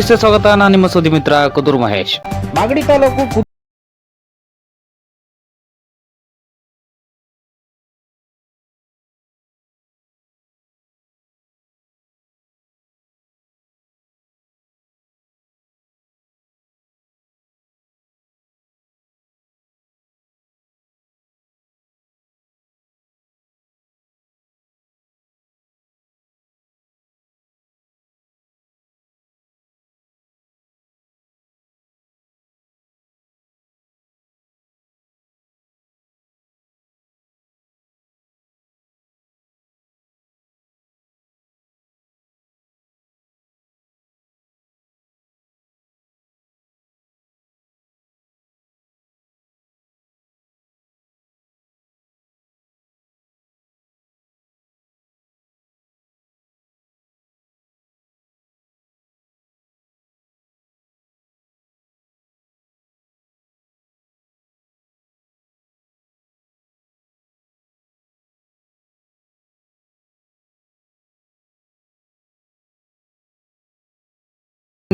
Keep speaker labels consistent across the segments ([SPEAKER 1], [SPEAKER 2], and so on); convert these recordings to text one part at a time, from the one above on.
[SPEAKER 1] ಸ್ವಾಗತ. ನಾನು ನಿಮ್ಮ ಸುದ್ದಿ ಮಿತ್ರ ಕುದೂರು ಮಹೇಶ್. ಮಾಗಡಿ ತಾಲೂಕು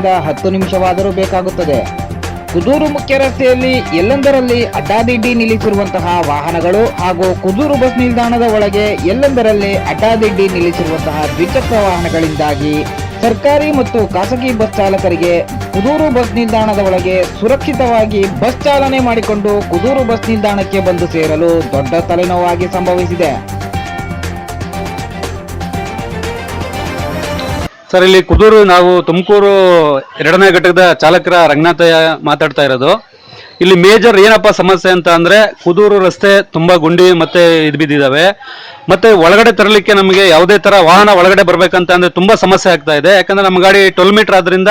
[SPEAKER 1] ಹತ್ತು ನಿಮಿಷವಾದರೂ ಬೇಕಾಗುತ್ತದೆ. ಕುದೂರು ಮುಖ್ಯ ರಸ್ತೆಯಲ್ಲಿ ಎಲ್ಲೆಂದರಲ್ಲಿ ಅಡ್ಡಾದಿಡ್ಡಿ ನಿಲ್ಲಿಸಿರುವಂತಹ ವಾಹನಗಳು ಹಾಗೂ ಕುದೂರು ಬಸ್ ನಿಲ್ದಾಣದ ಒಳಗೆ ಎಲ್ಲೆಂದರಲ್ಲಿ ಅಡ್ಡಾದಿಡ್ಡಿ ನಿಲ್ಲಿಸಿರುವಂತಹ ದ್ವಿಚಕ್ರ ವಾಹನಗಳಿಂದಾಗಿ ಸರ್ಕಾರಿ ಮತ್ತು ಖಾಸಗಿ ಬಸ್ ಚಾಲಕರಿಗೆ ಕುದೂರು ಬಸ್ ನಿಲ್ದಾಣದ ಒಳಗೆ ಸುರಕ್ಷಿತವಾಗಿ ಬಸ್ ಚಾಲನೆ ಮಾಡಿಕೊಂಡು ಕುದೂರು ಬಸ್ ನಿಲ್ದಾಣಕ್ಕೆ ಬಂದು ಸೇರಲು ದೊಡ್ಡ ತಲೆನೋವಾಗಿ ಸಂಭವಿಸಿದೆ.
[SPEAKER 2] ಸರ್, ಇಲ್ಲಿ ಕುದೂರು, ನಾವು ತುಮಕೂರು ಎರಡನೇ ಘಟಕದ ಚಾಲಕರ ರಂಗನಾಥಯ್ಯ ಮಾತಾಡ್ತಾ ಇರೋದು. ಇಲ್ಲಿ ಮೇಜರ್ ಏನಪ್ಪ ಸಮಸ್ಯೆ ಅಂತ ಅಂದ್ರೆ ಕುದೂರು ರಸ್ತೆ ತುಂಬಾ ಗುಂಡಿ ಮತ್ತೆ ಇದು ಬಿದ್ದಿದ್ದಾವೆ ಮತ್ತೆ ಒಳಗಡೆ ತರಲಿಕ್ಕೆ ನಮಗೆ ಯಾವುದೇ ತರ ವಾಹನ ಒಳಗಡೆ ಬರ್ಬೇಕಂತ ಅಂದ್ರೆ ತುಂಬಾ ಸಮಸ್ಯೆ ಆಗ್ತಾ ಇದೆ. ಯಾಕಂದ್ರೆ ನಮ್ಮ ಗಾಡಿ ಟ್ವೆಲ್ ಮೀಟರ್ ಆದ್ರಿಂದ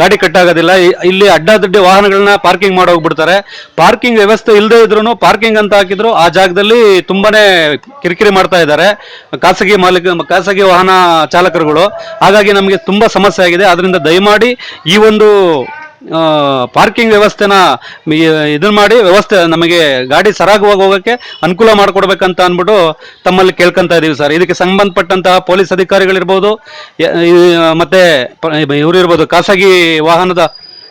[SPEAKER 2] ಗಾಡಿ ಕಟ್ಟಾಗೋದಿಲ್ಲ. ಇಲ್ಲಿ ಅಡ್ಡಾದಡ್ಡಿ ವಾಹನಗಳನ್ನ ಪಾರ್ಕಿಂಗ್ ಮಾಡೋಗ್ಬಿಡ್ತಾರೆ ಪಾರ್ಕಿಂಗ್ ವ್ಯವಸ್ಥೆ ಇಲ್ಲದೆ ಇದ್ರೂ ಪಾರ್ಕಿಂಗ್ ಅಂತ ಹಾಕಿದ್ರು, ಆ ಜಾಗದಲ್ಲಿ ತುಂಬಾನೇ ಕಿರಿಕಿರಿ ಮಾಡ್ತಾ ಇದ್ದಾರೆ ಖಾಸಗಿ ಮಾಲೀಕ, ಖಾಸಗಿ ವಾಹನ ಚಾಲಕರುಗಳು. ಹಾಗಾಗಿ ನಮಗೆ ತುಂಬಾ ಸಮಸ್ಯೆ ಆಗಿದೆ. ಅದರಿಂದ ದಯಮಾಡಿ ಈ ಒಂದು ಪಾರ್ಕಿಂಗ್ ವ್ಯವಸ್ಥೆನ ಇದನ್ನ ಮಾಡಿ ವ್ಯವಸ್ಥೆ ನಮಗೆ ಗಾಡಿ ಸರಾಗವಾಗಿ ಹೋಗೋಕ್ಕೆ ಅನುಕೂಲ ಮಾಡಿಕೊಡ್ಬೇಕಂತ ಅಂದ್ಬಿಟ್ಟು ತಮ್ಮಲ್ಲಿ ಕೇಳ್ಕೊಂತ ಇದೀವಿ ಸರ್. ಇದಕ್ಕೆ ಸಂಬಂಧಪಟ್ಟಂತಹ ಪೊಲೀಸ್ ಅಧಿಕಾರಿಗಳಿರ್ಬೋದು ಮತ್ತೆ ಇವರು ಇರ್ಬೋದು, ಖಾಸಗಿ ವಾಹನದ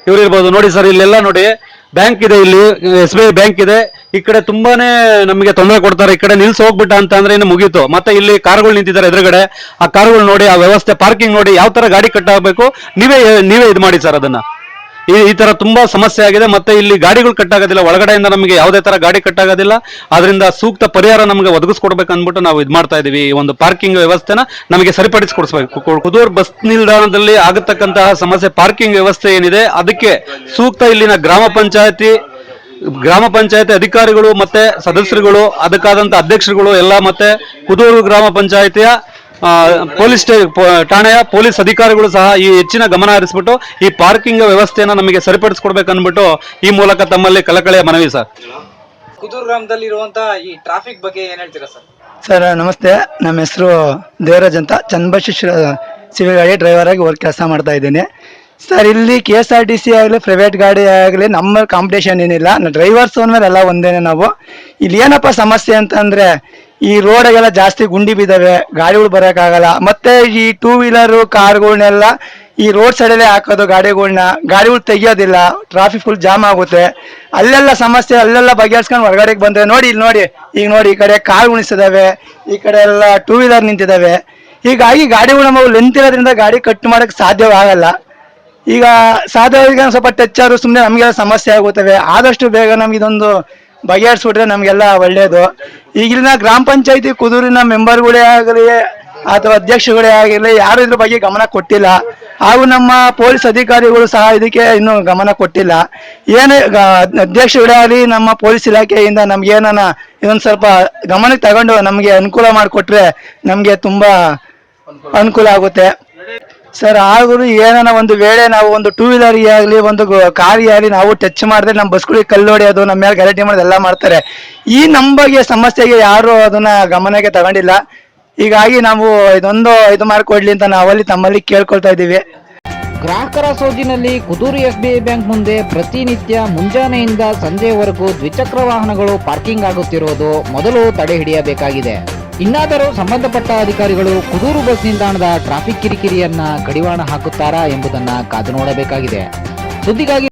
[SPEAKER 2] ಇವ್ರು ಇರ್ಬೋದು. ನೋಡಿ ಸರ್, ಇಲ್ಲೆಲ್ಲ ನೋಡಿ, ಬ್ಯಾಂಕ್ ಇದೆ ಇಲ್ಲಿ, ಎಸ್ ಬಿ ಐ ಬ್ಯಾಂಕ್ ಇದೆ. ಈ ಕಡೆ ತುಂಬಾನೇ ನಮಗೆ ತೊಂದರೆ ಕೊಡ್ತಾರೆ. ಈ ಕಡೆ ನಿಲ್ಸಿ ಹೋಗ್ಬಿಟ್ಟ ಅಂತ ಅಂದ್ರೆ ಇನ್ನು ಮುಗೀತು. ಮತ್ತೆ ಇಲ್ಲಿ ಕಾರುಗಳು ನಿಂತಿದ್ದಾರೆ ಎದುರುಗಡೆ. ಆ ಕಾರುಗಳು ನೋಡಿ, ಆ ವ್ಯವಸ್ಥೆ, ಪಾರ್ಕಿಂಗ್ ನೋಡಿ, ಯಾವ ತರ ಗಾಡಿ ಕಟ್ಟಾಗಬೇಕು, ನೀವೇ ನೀವೇ ಇದು ಮಾಡಿ ಸರ್ ಅದನ್ನ. ಈ ತರ ತುಂಬಾ ಸಮಸ್ಯೆ ಆಗಿದೆ. ಮತ್ತೆ ಇಲ್ಲಿ ಗಾಡಿಗಳು ಕಟ್ಟಾಗೋದಿಲ್ಲ. ಒಳಗಡೆಯಿಂದ ನಮಗೆ ಯಾವುದೇ ತರ ಗಾಡಿ ಕಟ್ಟಾಗೋದಿಲ್ಲ. ಅದರಿಂದ ಸೂಕ್ತ ಪರಿಹಾರ ನಮಗೆ ಒದಗಿಸ್ಕೊಡ್ಬೇಕು ಅಂದ್ಬಿಟ್ಟು ನಾವು ಇದು ಮಾಡ್ತಾ ಇದೀವಿ. ಈ ಒಂದು ಪಾರ್ಕಿಂಗ್ ವ್ಯವಸ್ಥೆನ ನಮಗೆ ಸರಿಪಡಿಸಿಕೊಡಿಸ್ಬೇಕು. ಕುದೂರ್ ಬಸ್ ನಿಲ್ದಾಣದಲ್ಲಿ ಆಗತಕ್ಕಂತಹ ಸಮಸ್ಯೆ ಪಾರ್ಕಿಂಗ್ ವ್ಯವಸ್ಥೆ ಏನಿದೆ, ಅದಕ್ಕೆ ಸೂಕ್ತ ಇಲ್ಲಿನ ಗ್ರಾಮ ಪಂಚಾಯತಿ ಗ್ರಾಮ ಪಂಚಾಯತಿ ಅಧಿಕಾರಿಗಳು ಮತ್ತೆ ಸದಸ್ಯರುಗಳು, ಅದಕ್ಕಾದಂತ ಅಧ್ಯಕ್ಷರುಗಳು ಎಲ್ಲ ಮತ್ತೆ ಕುದೂರು ಗ್ರಾಮ ಪಂಚಾಯತಿಯ ಪೊಲೀಸ್ ಠಾಣೆಯ ಪೊಲೀಸ್ ಅಧಿಕಾರಿಗಳು ಸಹ ಈ ಹೆಚ್ಚಿನ ಗಮನ ಹರಿಸ್ಬಿಟ್ಟು ಈ ಪಾರ್ಕಿಂಗ್ ವ್ಯವಸ್ಥೆಯನ್ನ ನಮಗೆ ಸರಿಪಡಿಸ್ಕೊಡ್ಬೇಕು ಅಂದ್ಬಿಟ್ಟು ಈ ಮೂಲಕ ತಮ್ಮಲ್ಲಿ ಕಳಕಳಿಯ ಮನವಿ ಸರ್.
[SPEAKER 3] ಕುದೂರು ಗ್ರಾಮದಲ್ಲಿ ಇರುವಂತಹ ಈ ಟ್ರಾಫಿಕ್ ಬಗ್ಗೆ ಏನ್ ಹೇಳ್ತೀರಾ ಸರ್?
[SPEAKER 4] ಸರ್ ನಮಸ್ತೆ. ನಮ್ಮ ಹೆಸರು ದೇವರಾಜ್ ಅಂತ. ಚನ್ನಬಸೇಶ್ವರ ಸಿವಿಲ್ ಗಾಡಿ ಡ್ರೈವರ್ ಆಗಿ ವರ್ಕ್ ಕೆಲಸ ಮಾಡ್ತಾ ಇದ್ದೀನಿ. ಸರ್ ಇಲ್ಲಿ K S R T C ಆಗಲಿ ಪ್ರೈವೇಟ್ ಗಾಡಿ ಆಗಲಿ ನಮ್ಮ ಕಾಂಪಿಟೇಷನ್ ಏನಿಲ್ಲ. ಡ್ರೈವರ್ಸ್ ಅಂದ್ಮೇಲೆ ಎಲ್ಲ ಒಂದೇನೆ ನಾವು. ಇಲ್ಲಿ ಏನಪ್ಪ ಸಮಸ್ಯೆ ಅಂತಂದ್ರೆ ಈ ರೋಡಗೆಲ್ಲ ಜಾಸ್ತಿ ಗುಂಡಿ ಬಿದ್ದಾವೆ, ಗಾಡಿಗಳು ಬರೋಕ್ಕಾಗಲ್ಲ. ಮತ್ತೆ ಈ ಟೂ ವೀಲರು ಕಾರ್ಗಳನ್ನೆಲ್ಲ ಈ ರೋಡ್ ಸೈಡಲ್ಲೇ ಹಾಕೋದು ಗಾಡಿಗಳನ್ನ ಗಾಡಿಗಳು ತೆಗಿಯೋದಿಲ್ಲ ಟ್ರಾಫಿಕ್ ಫುಲ್ ಜಾಮ್ ಆಗುತ್ತೆ. ಅಲ್ಲೆಲ್ಲ ಸಮಸ್ಯೆ, ಅಲ್ಲೆಲ್ಲ ಬಗೆಹರಿಸ್ಕೊಂಡು ಹೊರಗಡೆಗೆ ಬಂದ್ರೆ ನೋಡಿ, ಇಲ್ಲಿ ನೋಡಿ, ಈಗ ನೋಡಿ, ಈ ಕಡೆ ಕಾರ್ ಉಣಿಸಿದಾವೆ, ಈ ಕಡೆ ಎಲ್ಲ ಟೂ ವೀಲರ್ ನಿಂತಿದ್ದಾವೆ ಹೀಗಾಗಿ ಗಾಡಿಗಳು ನಮ್ಮ ಲೆಂತ್ ಇರೋದ್ರಿಂದ ಗಾಡಿ ಕಟ್ ಮಾಡಕ್ ಸಾಧ್ಯವಾಗಲ್ಲ. ಈಗ ಒಂದ್ ಸ್ವಲ್ಪ ಟಚ್ ಆದ್ರೂ ಸುಮ್ಮನೆ ನಮಗೆಲ್ಲ ಸಮಸ್ಯೆ ಆಗುತ್ತವೆ. ಆದಷ್ಟು ಬೇಗ ನಮ್ಗೆ ಇದೊಂದು ಬಗೆಹರಿಸ್ಬಿಟ್ರೆ ನಮಗೆಲ್ಲ ಒಳ್ಳೆಯದು ಈಗಿನ ಗ್ರಾಮ ಪಂಚಾಯತಿ ಕುದೂರಿನ ಮೆಂಬರ್ಗಳೇ ಆಗಲಿ ಅಥವಾ ಅಧ್ಯಕ್ಷಗಳೇ ಆಗಿರಲಿ ಯಾರು ಇದ್ರ ಬಗ್ಗೆ ಗಮನ ಕೊಟ್ಟಿಲ್ಲ. ಹಾಗೂ ನಮ್ಮ ಪೊಲೀಸ್ ಅಧಿಕಾರಿಗಳು ಸಹ ಇದಕ್ಕೆ ಇನ್ನೂ ಗಮನ ಕೊಟ್ಟಿಲ್ಲ. ಏನೇ ಅಧ್ಯಕ್ಷಗಳೇ ಆಗಲಿ ನಮ್ಮ ಪೊಲೀಸ್ ಇಲಾಖೆಯಿಂದ ನಮ್ಗೆ ಏನನ್ನ ಇದೊಂದು ಸ್ವಲ್ಪ ಗಮನಕ್ಕೆ ತಗೊಂಡು ನಮಗೆ ಅನುಕೂಲ ಮಾಡಿಕೊಟ್ರೆ ನಮಗೆ ತುಂಬಾ ಅನುಕೂಲ ಆಗುತ್ತೆ. ಸರ್ ಆದ್ರೂ ಏನಾನ ಒಂದು ವೇಳೆ ನಾವು ಒಂದು ಟೂ ವೀಲರ್ ಆಗಲಿ, ಒಂದು ಕಾರ್ ಆಗಲಿ, ನಾವು ಟಚ್ ಮಾಡಿದ್ರೆ ನಮ್ಮ ಬಸ್ಗಳಿಗೆ ಕಲ್ಲು ಹೊಡೆಯೋದು ನಮ್ಮ ಮೇಲೆ ಗಲಾಟೆ ಮಾಡೋದು ಎಲ್ಲ ಮಾಡ್ತಾರೆ. ಈ ನಮ್ಮ ಬಗ್ಗೆ ಸಮಸ್ಯೆಗೆ ಯಾರು ಅದನ್ನ ಗಮನಕ್ಕೆ ತಗೊಂಡಿಲ್ಲ. ಹೀಗಾಗಿ ನಾವು ಇದೊಂದು ಇದು ಮಾಡಿಕೊಡ್ಲಿ ಅಂತ ನಾವಲ್ಲಿ ತಮ್ಮಲ್ಲಿ ಕೇಳ್ಕೊಳ್ತಾ ಇದ್ದೀವಿ.
[SPEAKER 1] ಗ್ರಾಹಕರ ಸೋಜಿನಲ್ಲಿ ಕುದೂರು ಎಸ್ಬಿಐ ಬ್ಯಾಂಕ್ ಮುಂದೆ ಪ್ರತಿನಿತ್ಯ ಮುಂಜಾನೆಯಿಂದ ಸಂಜೆವರೆಗೂ ದ್ವಿಚಕ್ರ ವಾಹನಗಳು ಪಾರ್ಕಿಂಗ್ ಆಗುತ್ತಿರುವುದು ಮೊದಲು ತಡೆ ಹಿಡಿಯಬೇಕಾಗಿದೆ. ಇನ್ನಾದರೂ ಸಂಬಂಧಪಟ್ಟ ಅಧಿಕಾರಿಗಳು ಕುಡೂರು ಬಸ್ ನಿಲ್ದಾಣದ ಟ್ರಾಫಿಕ್ ಕಿರಿಕಿರಿಯನ್ನ ಕಡಿವಾಣ ಹಾಕುತ್ತಾರಾ ಎಂಬುದನ್ನ ಕಾದು ನೋಡಬೇಕಾಗಿದೆ. ಸುದ್ದಿಗಾಗಿ